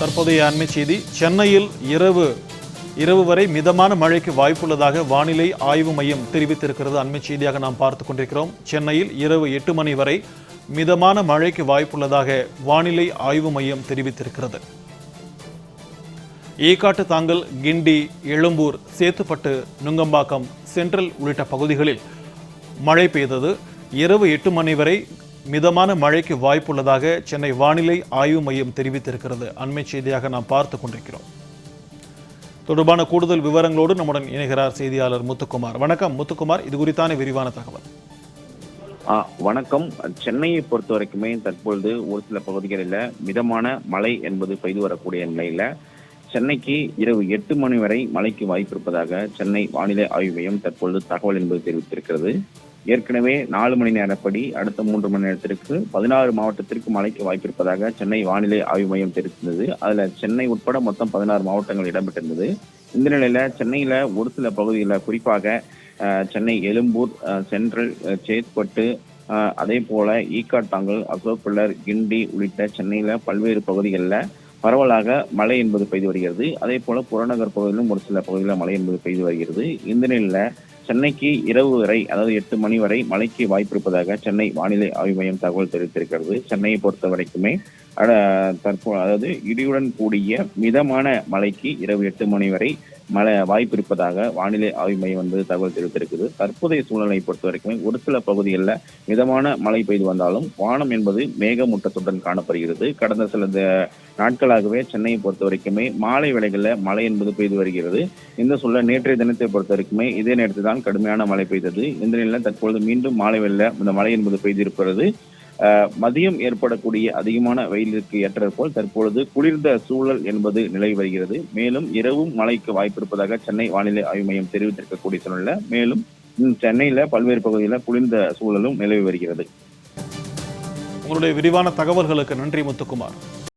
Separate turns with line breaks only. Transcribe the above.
தற்போதைய அண்மை செய்தி சென்னையில் இரவு இரவு வரை மிதமான மழைக்கு வாய்ப்புள்ளதாக வானிலை ஆய்வு மையம் தெரிவித்திருக்கிறது. அண்மை செய்தியாக நாம் பார்த்து கொண்டிருக்கிறோம். சென்னையில் இரவு எட்டு மணி வரை மிதமான மழைக்கு வாய்ப்புள்ளதாக வானிலை ஆய்வு மையம் தெரிவித்திருக்கிறது. ஈக்காட்டு தாங்கல் கிண்டி எழும்பூர் சேத்துப்பட்டு நுங்கம்பாக்கம் சென்ட்ரல் உள்ளிட்ட பகுதிகளில் மழை பெய்தது. இரவு எட்டு மணி வரை மிதமான மழைக்கு வாய்ப்புள்ளதாக சென்னை வானிலை ஆய்வு மையம் தெரிவித்திருக்கிறது. அண்மை செய்தியாக நாம் பார்த்து கொண்டிருக்கிறோம். தொடர்பான கூடுதல் விவரங்களோடு நம்முடன் இணைகிறார் செய்தியாளர் முத்துக்குமார். வணக்கம் முத்துக்குமார். இது குறித்தான விரிவான தகவல்.
ஆ, வணக்கம். சென்னையை பொறுத்த வரைக்குமே தற்பொழுது ஒரு சில பகுதிகளில் மிதமான மழை என்பது பெய்து வரக்கூடிய நிலையில சென்னைக்கு இரவு எட்டு மணி வரை மழைக்கு வாய்ப்பு இருப்பதாக சென்னை வானிலை ஆய்வு மையம் தற்பொழுது தகவல் என்பது தெரிவித்திருக்கிறது. ஏற்கனவே நாலு மணி நேரப்படி அடுத்த மூன்று மணி நேரத்திற்கு பதினாறு மாவட்டத்திற்கு மழைக்கு வாய்ப்பிருப்பதாக சென்னை வானிலை ஆய்வு மையம் தெரிவித்திருந்தது. அதுல சென்னை உட்பட மொத்தம் பதினாறு மாவட்டங்கள் இடம்பெற்றிருந்தது. இந்த நிலையில சென்னையில ஒரு சில பகுதிகளில் குறிப்பாக சென்னை எழும்பூர் சென்ட்ரல் சேத்பட்டு அதே போல ஈக்காட்டாங்கல் அசோக் பிள்ளர் கிண்டி உள்ளிட்ட சென்னையில பல்வேறு பகுதிகளில் பரவலாக மழை என்பது பெய்து வருகிறது. அதே போல புறநகர் பகுதியிலும் ஒரு சில பகுதிகளில் மழை என்பது பெய்து வருகிறது. இந்த நிலையில சென்னைக்கு இரவு வரை அதாவது எட்டு மணி வரை மழைக்கு வாய்ப்பு இருப்பதாக சென்னை வானிலை ஆய்வு மையம் தகவல் தெரிவித்திருக்கிறது. சென்னையை பொறுத்த வரைக்குமே தற்போது தற்போ அதாவது இடியுடன் கூடிய மிதமான மழைக்கு இரவு எட்டு மணி வரை மழை வாய்ப்பு இருப்பதாக வானிலை ஆய்வு மையம் வந்து தகவல் தெரிவித்திருக்குது. தற்போதைய சூழ்நிலையை பொறுத்த வரைக்குமே ஒரு சில பகுதிகளில் மிதமான மழை பெய்து வந்தாலும் வானம் என்பது மேகமூட்டத்துடன் காணப்படுகிறது. கடந்த சில நாட்களாகவே சென்னையை பொறுத்த வரைக்குமே மாலை வேளைகளில் மழை என்பது பெய்து வருகிறது. இந்த சூழல் நேற்றைய தினத்தை பொறுத்த வரைக்குமே இதே நேரத்தில் தான் கடுமையான மழை பெய்தது. இந்த நிலையில் தற்பொழுது மீண்டும் மாலை வேளையில் இந்த மழை என்பது பெய்திருக்கிறது. மதியம் ஏற்படக்கூடிய அதிகமான வெயிலிற்கு ஏற்றது போல் தற்பொழுது குளிர்ந்த சூழல் என்பது நிலவி வருகிறது. மேலும் இரவும் மழைக்கு வாய்ப்பிருப்பதாக சென்னை வானிலை ஆய்வு மையம் தெரிவித்திருக்கக்கூடிய சூழ்நிலை. மேலும் சென்னையில பல்வேறு பகுதிகளில் குளிர்ந்த சூழலும் நிலவி வருகிறது.
உங்களுடைய விரிவான தகவல்களுக்கு நன்றி முத்துக்குமார்.